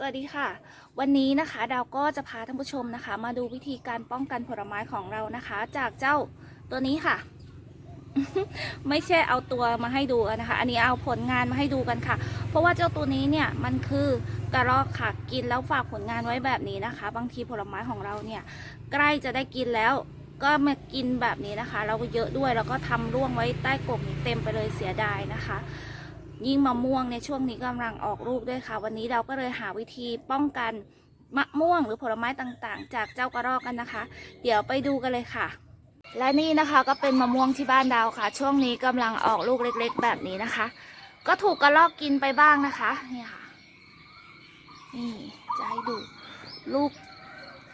สวัสดีค่ะ วันนี้นะคะดาวก็จะพาท่านผู้ชมนะคะ มาดูวิธีการป้องกันผลไม้ของเรานะคะ จากเจ้าตัวนี้ค่ะ ไม่ใช่เอาตัวมาให้ดูนะคะ อันนี้เอาผลงานมาให้ดูกันค่ะ เพราะว่าเจ้าตัวนี้เนี่ยมันคือกระรอกค่ะกินแล้วฝากผลงานไว้แบบนี้นะคะ บางทีผลไม้ของเราเนี่ย ใกล้จะได้กินแล้วก็มากินแบบนี้นะคะ เราก็เยอะด้วยแล้วก็ทำร่วงไว้ใต้กล่องเต็มไปเลยเสียดายนะคะ ยิ่งมะม่วงในช่วงนี้กำลังออกลูกด้วยค่ะ วันนี้เราก็เลยหาวิธีป้องกันมะม่วงหรือผลไม้ต่างๆ จากเจ้ากระรอกกันนะคะ เดี๋ยวไปดูกันเลยค่ะ และนี่นะคะก็เป็นมะม่วงที่บ้านดาวค่ะ ช่วงนี้กำลังออกลูกเล็ก ๆ แบบนี้นะคะ ก็ถูกกระรอกกินไปบ้างนะคะนี่ค่ะนี่จะให้ดูลูก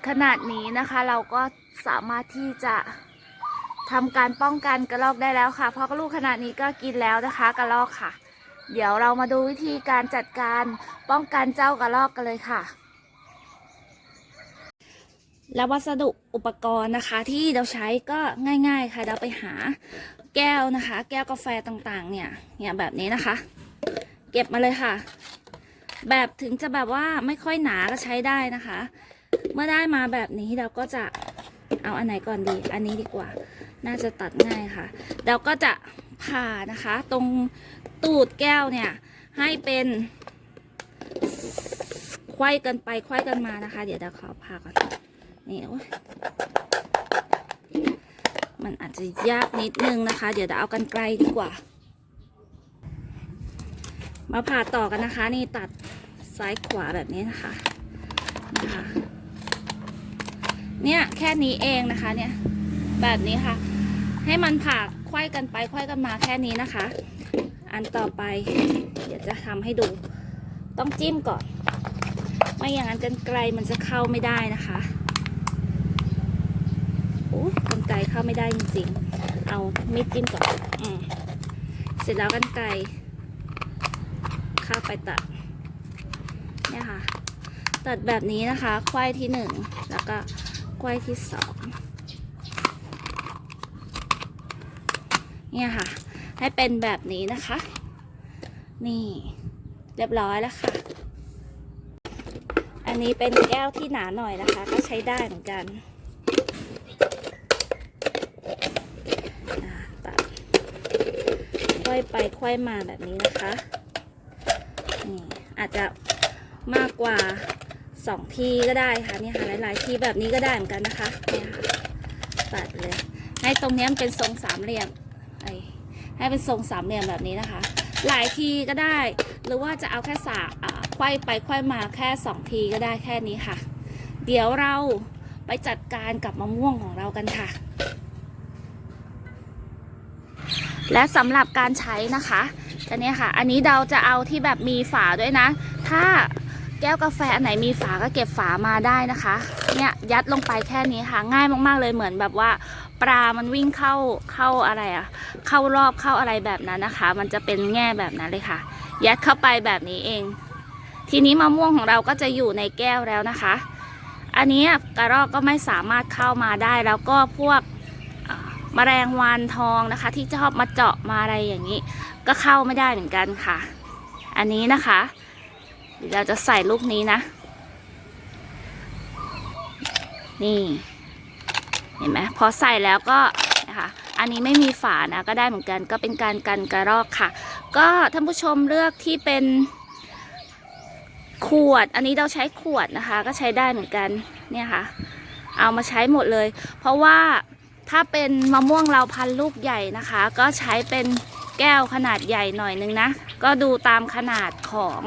ขนาดนี้นะคะ เราก็สามารถที่จะทำการป้องกันกระรอกได้แล้วค่ะ เพราะลูกขนาดนี้ก็กินแล้วนะคะ กระรอกค่ะ เดี๋ยวเรามาดูวิธีการจัดการป้องกันเจ้ากระรอกกันเลยค่ะ และวัสดุอุปกรณ์นะคะที่เราใช้ก็ง่าย ๆ ค่ะ เราไปหาแก้วนะคะ แก้วกาแฟต่างๆ เนี่ยเนี่ยแบบนี้นะคะ เก็บมาเลยค่ะ แบบถึงจะแบบว่าไม่ค่อยหนาก็ใช้ได้นะคะ เมื่อได้มาแบบนี้เราก็จะเอาอันไหนก่อนดี อันนี้ดีกว่า น่าจะตัดง่ายค่ะ เราก็จะ ผ่านะคะ ตรงตูดแก้วเนี่ย ให้เป็นไขว้กันไปไขว้กันมานะคะ เดี๋ยวเราขอผ่าก่อนนี่โอ๊ยมันอาจจะยากนิดนึงนะคะ เดี๋ยวเราเอากันไกลดีกว่า มาผ่าต่อกันนะคะ นี่ตัดซ้ายขวาแบบนี้นะคะนะคะ เนี่ยแค่นี้เองนะคะเนี่ย แบบนี้ค่ะ ให้มันผ่า ไขว้กันไปไขว้กันมาแค่นี้นะคะ อันต่อไป เดี๋ยวจะทำให้ดู ต้องจิ้มก่อน ไม่อย่างนั้นกันไกลมันจะเข้าไม่ได้นะคะโอ้กันไกลเข้าไม่ได้จริงๆ เอามีดจิ้มก่อนอมเสร็จแล้วกันไกลเข้าไปตัด เนี่ยค่ะ ตัดแบบนี้นะคะไขว้ที่หนึ่งแล้วก็ไขว้ที่สอง เนี่ยค่ะ ให้เป็นแบบนี้นะคะ นี่ เรียบร้อยแล้วค่ะ อันนี้เป็นแก้วที่หนาหน่อยนะคะ ก็ใช้ได้เหมือนกันตัดค่อยไปค่อยมาแบบนี้นะคะ นี่อาจจะมากกว่าสองทีก็ได้ค่ะนี่ค่ะหลาย ๆ ทีแบบนี้ก็ได้เหมือนกันนะคะเนี่ยค่ะตัดเลย ให้ตรงนี้มันเป็นทรงสามเหลี่ยม ไอให้เป็นทรงสามเหลี่ยมแบบนี้นะคะ หลายทีก็ได้ หรือว่าจะเอาแค่สาอ่าไขว้ไปไขว้มาแค่สองทีก็ได้แค่นี้ค่ะ เดี๋ยวเราไปจัดการกับมะม่วงของเรากันค่ะ และสำหรับการใช้นะคะอันนี้ค่ะ อันนี้เราจะเอาที่แบบมีฝาด้วยนะ ถ้าแก้วกาแฟอันไหนมีฝาก็เก็บฝามาได้นะคะ เนี่ยยัดลงไปแค่นี้ค่ะ ง่ายมากๆเลยเหมือนแบบว่า ปลามันวิ่งเข้าเข้าอะไรอะเข้ารอบเข้าอะไรแบบนั้นนะคะ มันจะเป็นแง่แบบนั้นเลยค่ะ ยัดเข้าไปแบบนี้เอง ทีนี้มะม่วงของเราก็จะอยู่ในแก้วแล้วนะคะ อันนี้กระรอกก็ไม่สามารถเข้ามาได้แล้วก็พวกเอ่อแมลงวันทองนะคะ ที่ชอบมาเจาะมาอะไรอย่างนี้ ก็เข้าไม่ได้เหมือนกันค่ะ อันนี้นะคะเดี๋ยวเราจะใส่ลูกนี้นะ นี่ เห็นไหมพอใส่แล้วก็นะคะอันนี้ไม่มีฝานะก็ได้เหมือนกันก็เป็นการกันกระรอกค่ะ ก็ท่านผู้ชมเลือกที่เป็นขวด อันนี้เราใช้ขวดนะคะ ก็ใช้ได้เหมือนกันเนี่ยค่ะ เอามาใช้หมดเลย เพราะว่าถ้าเป็นมะม่วงเราพันลูกใหญ่นะคะ ก็ใช้เป็นแก้วขนาดใหญ่หน่อยนึงนะ ก็ดูตามขนาดของ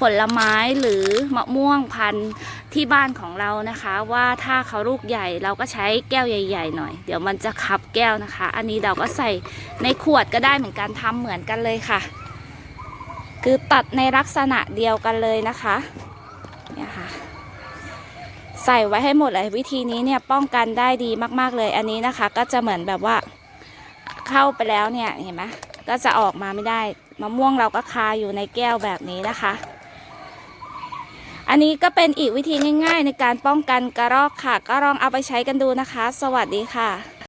ผลไม้หรือมะม่วงพันธุ์ ที่บ้านของเรานะคะ ว่าถ้าเขาลูกใหญ่เราก็ใช้แก้วใหญ่ ๆ หน่อย เดี๋ยวมันจะคับแก้วนะคะ อันนี้เราก็ใส่ในขวดก็ได้เหมือนกันทำเหมือนกันเลยค่ะ คือตัดในลักษณะเดียวกันเลยนะคะเนี่ยค่ะใส่ไว้ให้หมดเลยวิธีนี้เนี่ยป้องกันได้ดีมากๆเลยอันนี้นะคะ ก็จะเหมือนแบบว่าเข้าไปแล้วเนี่ยเห็นไหมก็จะออกมาไม่ได้มะม่วงเราก็คาอยู่ในแก้วแบบนี้นะคะ อันนี้ก็เป็นอีกวิธีง่าย ๆ ในการป้องกันกระรอกค่ะ ก็ลองเอาไปใช้กันดูนะคะ สวัสดีค่ะ